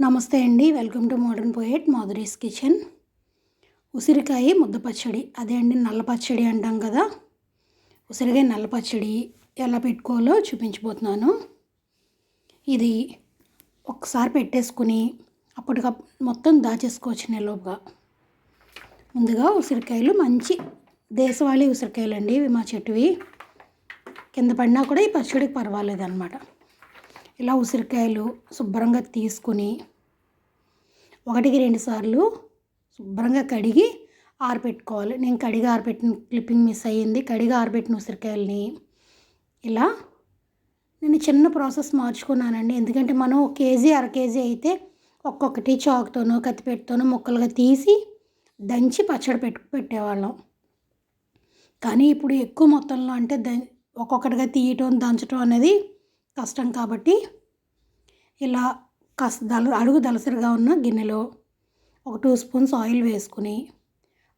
నమస్తే అండి welcome to modern poet Madhuri's kitchen. ఉసిరికాయ ముద్ద పచ్చడి అదే అండి నల్ల పచ్చడి అంటాం కదా. ఉసిరికాయ నల్ల పచ్చడి ఎలా పెట్టుకోవాలో చూపించబోతున్నాను. ఇది ఒకసారి పెట్టేసుకుని అప్పటికప్పుడు మొత్తం దాచేసుకోవచ్చు నిలవగా ముందుగా ఉసిరికాయలు మంచి దేశవాళీ ఉసిరికాయలు అండి ఇవి మా చెట్టువి. కింద పడినా కూడా ఈ పచ్చడికి పర్వాలేదు అనమాట ఇలా ఉసిరికాయలు శుభ్రంగా తీసుకుని ఒకటికి రెండు సార్లు శుభ్రంగా కడిగి ఆరబెట్టుకోవాలి నేను కడిగి ఆరబెట్టిన క్లిప్పింగ్ మిస్ అయ్యింది. కడిగి ఆరబెట్టిన ఉసిరికాయలని ఇలా నేను చిన్న ప్రాసెస్ మార్చుకున్నానండి. ఎందుకంటే మనం ఒక కేజీ అర కేజీ అయితే ఒక్కొక్కటి చాకుతోనో కత్తిపెట్టుతోనో ముక్కలుగా తీసి దంచి పచ్చడి పెట్టు పెట్టేవాళ్ళం. కానీ ఇప్పుడు ఎక్కువ మొత్తంలో అంటే ద ఒక్కొక్కటిగా తీయటం దంచడం అనేది కష్టం కాబట్టి ఇలా కాస్త దల అడుగు దలసరిగా ఉన్న గిన్నెలో ఒక టూ స్పూన్స్ ఆయిల్ వేసుకుని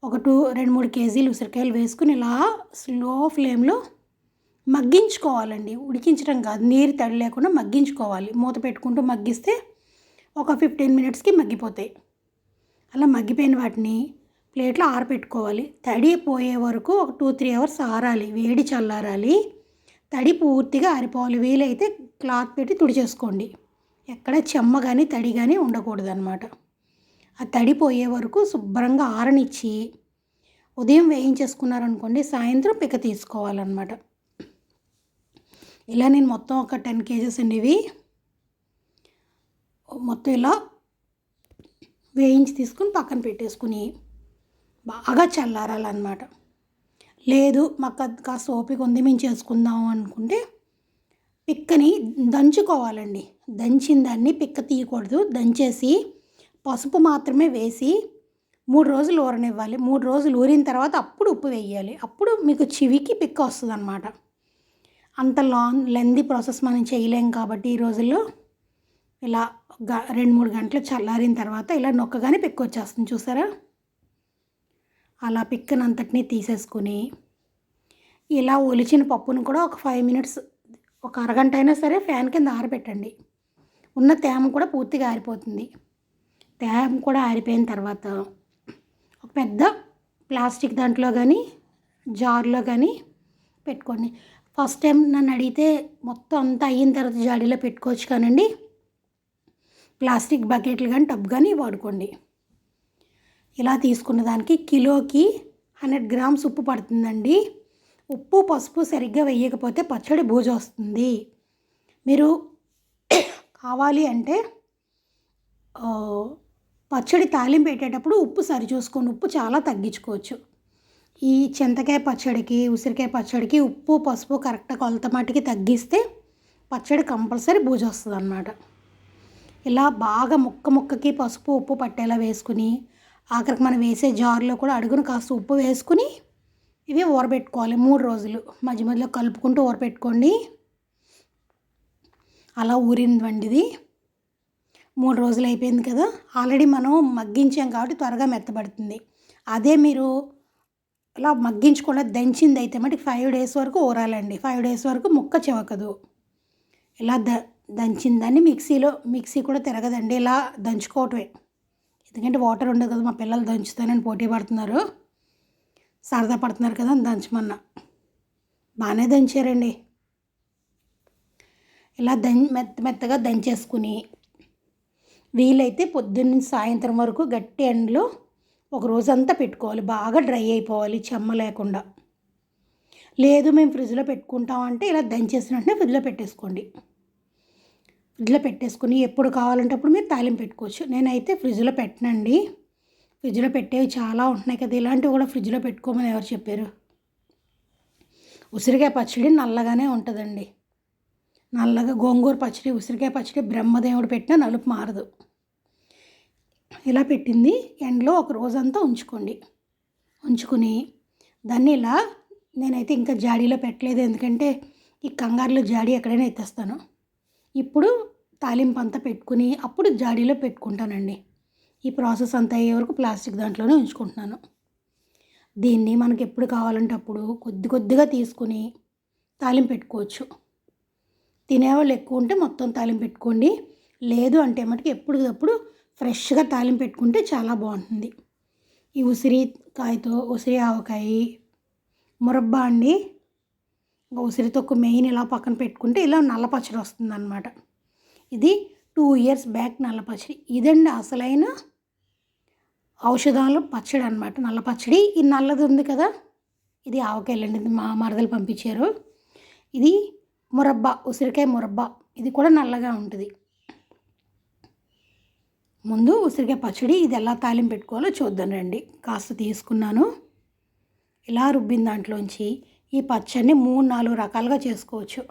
ఒక టూ రెండు మూడు కేజీలు ఉసిరికాయలు వేసుకుని ఇలా స్లో ఫ్లేమ్లో మగ్గించుకోవాలండి. ఉడికించడం కాదు నీరు తడి లేకుండా మగ్గించుకోవాలి. మూత పెట్టుకుంటూ మగ్గిస్తే ఒక ఫిఫ్టీన్ మినిట్స్కి మగ్గిపోతాయి. అలా మగ్గిపోయిన వాటిని ప్లేట్లో ఆరబెట్టుకోవాలి తడి పోయే వరకు ఒక టూ త్రీ అవర్స్ ఆరాలి వేడి చల్లారాలి. తడి పూర్తిగా ఆరిపోవాలి వీలైతే క్లాత్ పెట్టి తుడిచేసుకోండి. ఎక్కడ చెమ్మ కానీ తడి కానీ ఉండకూడదు అనమాట ఆ తడి పోయే వరకు శుభ్రంగా ఆరనిచ్చి ఉదయం వేయించేసుకున్నారనుకోండి సాయంత్రం పిక్క తీసుకోవాలన్నమాట. ఇలా నేను మొత్తం ఒక టెన్ కేజెస్ అండి ఇవి మొత్తం ఇలా వేయించి తీసుకుని పక్కన పెట్టేసుకుని బాగా చల్లారాలన్నమాట. లేదు మాకు కాస్త ఓపిక ఉంది మేము చేసుకుందాం అనుకుంటే పిక్కని దంచుకోవాలండి. దంచిన దాన్ని పిక్క తీయకూడదు. దంచేసి పసుపు మాత్రమే వేసి మూడు రోజులు ఊరనివ్వాలి. మూడు రోజులు ఊరిన తర్వాత అప్పుడు ఉప్పు వేయాలి. అప్పుడు మీకు చివికి పిక్క వస్తుంది అనమాట అంత లాంగ్ లెంది ప్రాసెస్ మనం చేయలేం కాబట్టి ఈ రోజుల్లో ఇలా గ రెండు మూడు గంటలు చల్లారిన తర్వాత ఇలా నొక్కగానే పిక్క వచ్చేస్తుంది. చూసారా? అలా పిక్కనంతటిని తీసేసుకుని ఇలా ఒలిచిన పప్పును కూడా ఒక ఫైవ్ మినిట్స్ ఒక అరగంట అయినా సరే ఫ్యాన్ కింద ఆరబెట్టండి. ఉన్న తేమ కూడా పూర్తిగా ఆరిపోతుంది. తేమ కూడా ఆరిపోయిన తర్వాత ఒక పెద్ద ప్లాస్టిక్ దాంట్లో కానీ జార్లో కానీ పెట్టుకోండి. ఫస్ట్ టైం నన్ను అడిగితే మొత్తం అంతా అయిన తర్వాత జాడీలో పెట్టుకోవచ్చు కానండి. ప్లాస్టిక్ బకెట్లు కానీ టబ్ కానీ వాడుకోండి. ఇలా తీసుకున్న దానికి కిలోకి హండ్రెడ్ గ్రామ్స్ ఉప్పు పడుతుందండి. ఉప్పు పసుపు సరిగ్గా వేయకపోతే పచ్చడి బూజు వస్తుంది. మీరు కావాలి అంటే పచ్చడి తాలింపు పెట్టేటప్పుడు ఉప్పు సరి చూసుకొని ఉప్పు చాలా తగ్గించుకోవచ్చు. ఈ చింతకాయ పచ్చడికి ఉసిరికాయ పచ్చడికి ఉప్పు పసుపు కరెక్ట్గా కొలత మట్టికి తగ్గిస్తే పచ్చడి కంపల్సరీ బూజు వస్తుంది అన్నమాట ఇలా బాగా ముక్క ముక్కకి పసుపు ఉప్పు పట్టేలా వేసుకుని ఆఖరికి మనం వేసే జార్లో కూడా అడుగును కాస్త ఉప్పు వేసుకుని ఇవి ఊరబెట్టుకోవాలి మూడు రోజులు. మధ్య మధ్యలో కలుపుకుంటూ ఊరబెట్టుకోండి. అలా ఊరిందండి ఇది మూడు రోజులు అయిపోయింది కదా. ఆల్రెడీ మనం మగ్గించాం కాబట్టి త్వరగా మెత్తబడుతుంది. అదే మీరు ఇలా మగ్గించకుండా దంచింది అయితే మటుకు ఫైవ్ డేస్ వరకు ఊరాలండి. ఫైవ్ డేస్ వరకు ముక్క చివకదు ఇలా ద దంచిన దాన్ని మిక్సీలో మిక్సీ కూడా తిరగదండి. ఇలా దంచుకోవటమే. ఎందుకంటే వాటర్ ఉండదు కదా మా పిల్లలు దంచుతానని పోటీ పడుతున్నారు. సరదా పడుతున్నారు కదా అని దంచమన్నా. బాగానే దంచారండి. ఇలా దం మెత్త మెత్తగా దంచేసుకుని వీలైతే పొద్దున్న సాయంత్రం వరకు గట్టి ఎండలో ఒక రోజంతా పెట్టుకోవాలి. బాగా డ్రై అయిపోవాలి చెమ్మ లేకుండా. లేదు మేము ఫ్రిడ్జ్లో పెట్టుకుంటామంటే ఇలా దంచేసిన వెంటనే ఫ్రిడ్జ్లో పెట్టేసుకోండి. ఫ్రిడ్జ్లో పెట్టేసుకుని ఎప్పుడు కావాలంటే అప్పుడు మీరు తాలింపు పెట్టుకోవచ్చు. నేనైతే ఫ్రిడ్జ్లో పెట్టనండి. ఫ్రిడ్జ్లో పెట్టేవి చాలా ఉంటున్నాయి కదా ఇలాంటివి కూడా ఫ్రిడ్జ్లో పెట్టుకోమని ఎవరు చెప్పారు? ఉసిరికాయ పచ్చడి నల్లగానే ఉంటుందండి. నల్లగా గోంగూర పచ్చడి ఉసిరికాయ పచ్చడి బ్రహ్మదేవుడు పెట్టినా నలుపు మారదు. ఇలా పెట్టింది. ఎండలో ఒక రోజంతా ఉంచుకోండి. ఉంచుకుని దాన్ని ఇలా నేనైతే ఇంకా జాడీలో పెట్టలేదు. ఎందుకంటే ఈ కంగారులో జాడీ ఎక్కడైనా ఎత్తేస్తాను. ఇప్పుడు తాలింపు అంతా పెట్టుకుని అప్పుడు జాడీలో పెట్టుకుంటానండి. ఈ ప్రాసెస్ అంతా అయ్యే వరకు ప్లాస్టిక్ దాంట్లోనే ఉంచుకుంటున్నాను. దీన్ని మనకి ఎప్పుడు కావాలంటే అప్పుడు కొద్ది కొద్దిగా తీసుకుని తాలింపు పెట్టుకోవచ్చు. తినేవాళ్ళు ఎక్కువ ఉంటే మొత్తం తాలింపు పెట్టుకోండి. లేదు అంటే మటుకు ఎప్పటికప్పుడు ఫ్రెష్గా తాలింపు పెట్టుకుంటే చాలా బాగుంటుంది. ఈ ఉసిరికాయతో ఉసిరి ఆవకాయ మురబ్బా అండి. ఉసిరి తొక్కు మెయిన్ ఇలా పక్కన పెట్టుకుంటే ఇలా నల్ల పచ్చడి వస్తుందన్నమాట. ఇది టూ ఇయర్స్ బ్యాక్ నల్ల పచ్చడి. ఇదండి అసలైన ఔషధాలు పచ్చడి అనమాట నల్ల పచ్చడి ఈ నల్లది ఉంది కదా? ఇది ఆవకాయలండి ఇది మా మరదలు పంపించారు. ఇది మురబ్బా ఉసిరికాయ మురబ్బా. ఇది కూడా నల్లగా ఉంటుంది. ముందు ఉసిరికాయ పచ్చడి ఇది ఎలా తాలింపు పెట్టుకోవాలో చూద్దాం రండి. కాస్త తీసుకున్నాను. ఇలా రుబ్బిన దాంట్లోంచి ఈ పచ్చడిని మూడు నాలుగు రకాలుగా చేసుకోవచ్చు.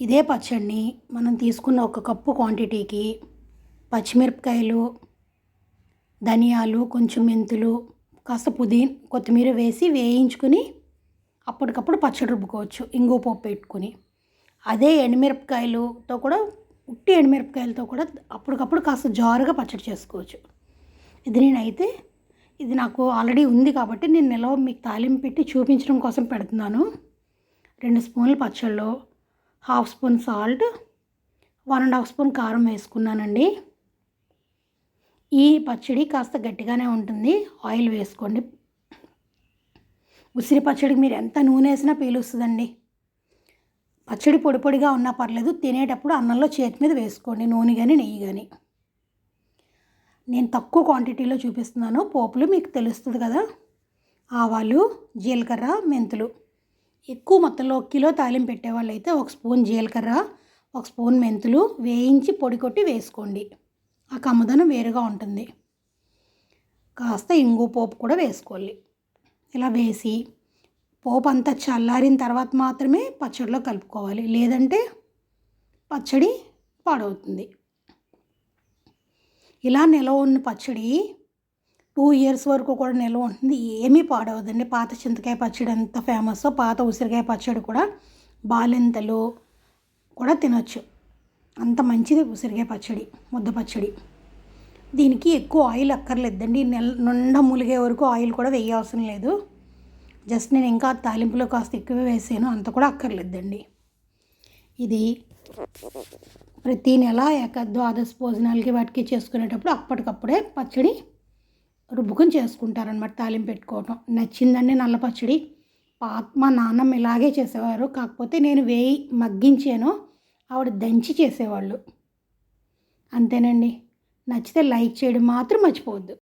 ఇదే పచ్చడిని మనం తీసుకున్న ఒక కప్పు క్వాంటిటీకి పచ్చిమిరపకాయలు ధనియాలు కొంచెం మెంతులు కాస్త పుదీన్ కొత్తిమీర వేసి వేయించుకుని అప్పటికప్పుడు పచ్చడి రుబ్బుకోవచ్చు. ఇంగు పప్పు పెట్టుకుని. అదే ఎండుమిరపకాయలతో కూడా ఉట్టి ఎండుమిరపకాయలతో కూడా అప్పటికప్పుడు కాస్త జారుగా పచ్చడి చేసుకోవచ్చు. ఇది నేనైతే ఇది నాకు ఆల్రెడీ ఉంది కాబట్టి నేను నిలవ మీకు తాలింపు పెట్టి చూపించడం కోసం పెడుతున్నాను. రెండు స్పూన్లు పచ్చళ్ళు half spoon salt one and half spoon కారం వేసుకున్నానండి. ఈ పచ్చడి కాస్త గట్టిగానే ఉంటుంది. ఆయిల్ వేసుకోండి. ఉసిరి పచ్చడికి మీరు ఎంత నూనె వేసినా పీలుస్తుందండి. పచ్చడి పొడి పొడిగా ఉన్నా పర్లేదు తినేటప్పుడు అన్నంలో చేతి మీద వేసుకోండి నూనె కానీ నెయ్యి కానీ నేను తక్కువ క్వాంటిటీలో చూపిస్తున్నాను. పోపులు మీకు తెలుస్తుంది కదా. ఆవాలు జీలకర్ర మెంతులు. ఎక్కువ మొత్తంలో కిలో తాలింపు పెట్టేవాళ్ళు అయితే ఒక స్పూన్ జీలకర్ర ఒక స్పూన్ మెంతులు వేయించి పొడి కొట్టి వేసుకోండి. ఆ కమ్మదనం వేరుగా ఉంటుంది. కాస్త ఇంగు పోపు కూడా వేసుకోవాలి. ఇలా వేసి పోపు అంతా చల్లారిన తర్వాత మాత్రమే పచ్చడిలో కలుపుకోవాలి. లేదంటే పచ్చడి పాడవుతుంది. ఇలా నిలవ ఉన్న పచ్చడి టూ ఇయర్స్ వరకు కూడా నిల్వ ఉంటుంది. ఏమీ పాడవదండి. పాత చింతకాయ పచ్చడి ఎంత ఫేమస్ పాత ఉసిరికాయ పచ్చడి కూడా బాలింతలు కూడా తినొచ్చు. అంత మంచిది ఉసిరికాయ పచ్చడి ముద్ద పచ్చడి. దీనికి ఎక్కువ ఆయిల్ అక్కర్లేదండి. నెల నుండ ములిగే వరకు ఆయిల్ కూడా వేయవసరం లేదు. జస్ట్ నేను ఇంకా తాలింపులో కాస్త ఎక్కువ వేసాను. అంత కూడా అక్కర్లేదండి. ఇది ప్రతి నెల ఏక ద్వాదశ భోజనాలకి వాటికి చేసుకునేటప్పుడు అప్పటికప్పుడే పచ్చడి రుబ్బుకొని చేసుకుంటారనమాట తాలింపు పెట్టుకోవటం. నచ్చిందండి నల్ల పచ్చడి. పాత మా నాన్నమ్మ ఇలాగే చేసేవారు. కాకపోతే నేను వేయి మగ్గించాను. ఆవిడ దంచి చేసేవాళ్ళు. అంతేనండి. నచ్చితే లైక్ చేయడం మాత్రం మర్చిపోవద్దు.